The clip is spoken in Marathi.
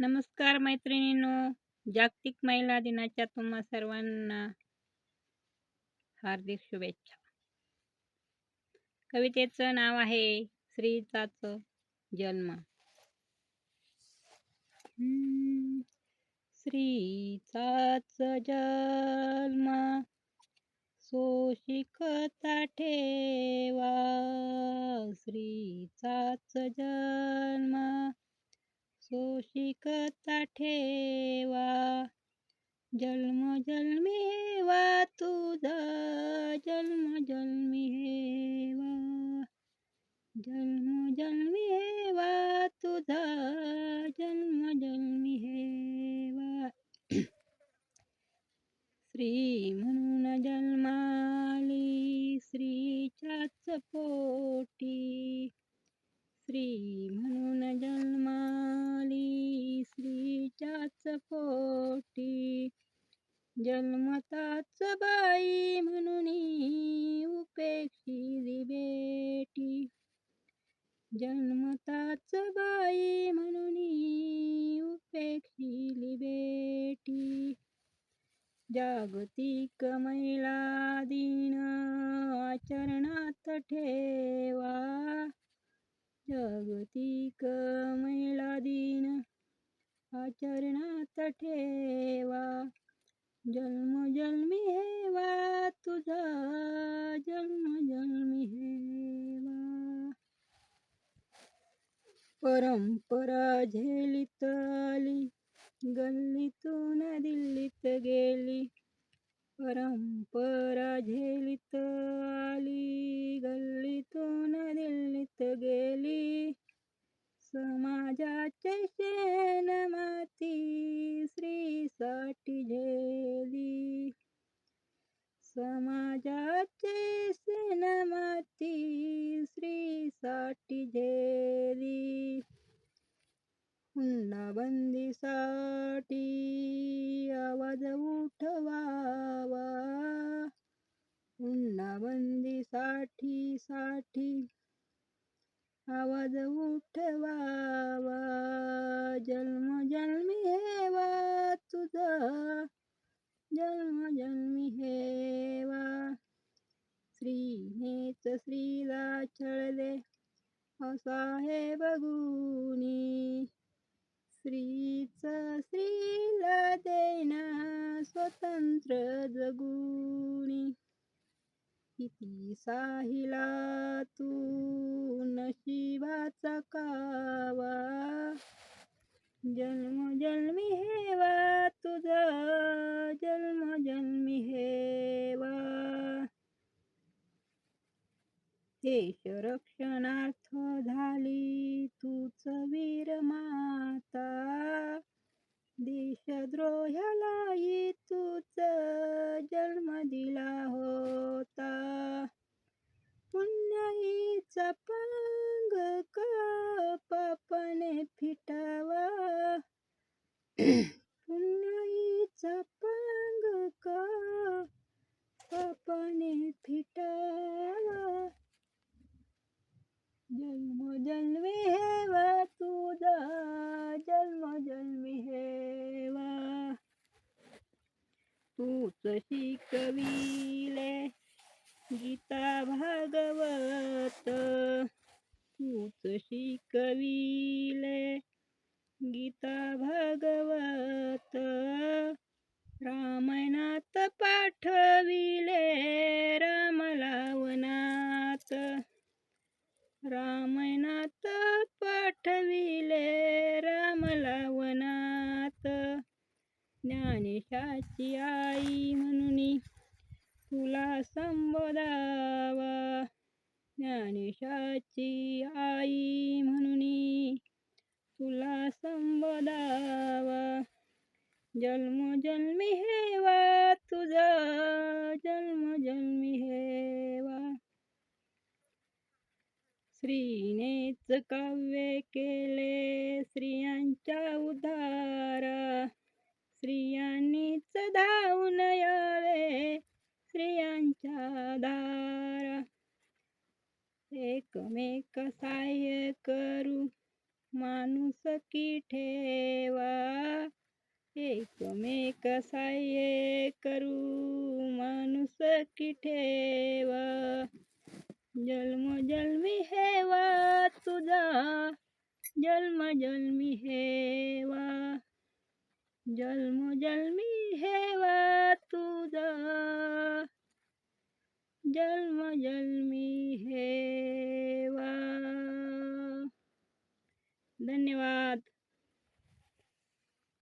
नमस्कार मैत्रिणींनो जागतिक महिला दिनाच्या तुम्हा सर्वांना हार्दिक शुभेच्छा. कवितेचं नाव आहे स्त्रीचाच जन्म. स्त्रीचाच जन्म सोशिकता ठेवा. स्त्रीचाच जन्म सोशिकता ठेवा. जन्म जन्मी हेवा तुझा जन्म जन्मी हेवा. जन्म जन्म पोटी. जन्मताच बाई म्हणून उपेक्षिली बेटी. जन्मताच बाई म्हणून उपेक्षिली बेटी. जागतिक महिला दिन आचरणात ठेवा. जागतिक महिला दिन आचरणात ठेवा. जन्म जन्मी हेवा तुझा जन्म जन्मी हेवा. परंपरा झेलित आली गल्लीतून दिल्लीत गेली. परंपरा झेलित आली हुंडाबंदीसाठी आवाज उठवावा. हुंडाबंदीसाठी साठी आवाज उठवावा. जन्म जन्मी हेवा तुझा. जन्म जन्मी हेवा. श्रीनेच श्रीला छळले असा हे बघूनी. स्त्रीच स्त्रीला देना स्वतंत्र जगुणी किती साहिला तू नशिबाचा कावा जन्म जन्मी हेवा तुझा जन्म जन्मी हे देश रक्षणार्थ झाली तूच वीर माता देशद्रोह्यालाही तूच जन्म दिला होता पुण्याईचा पांग का पापने फिटावा पुण्याईचा पांग का पापने फिटावा जन्म जन्मी हेवा तुझा जन्म जन्मी हेवा तूच शिकविले. गीता भागवत तूच शिकविले. गीता भागवत रामनाथ पाठविले. रामलावना आई म्हणून तुला संबोधावा. ज्ञानेशाची आई म्हणून तुला संबोधावा. जन्म जन्मी हेवा तुझा जन्म जन्मी हेवा. श्रीनेच काव्य केले स्त्रियांच्या उदारा स्त्रियांनीच धावून यावे. स्त्रियांच्या दारा एकमेक सहाय्य करू. माणूस की ठेवा. एकमेक साह्य करू. माणूस की ठेवा. जन्म जन्मी हेवा तुझा. जन्म जन्मी हेवा जन्मजन्मी हेवा तुझा. जन्म जन्मी हेवा धन्यवाद.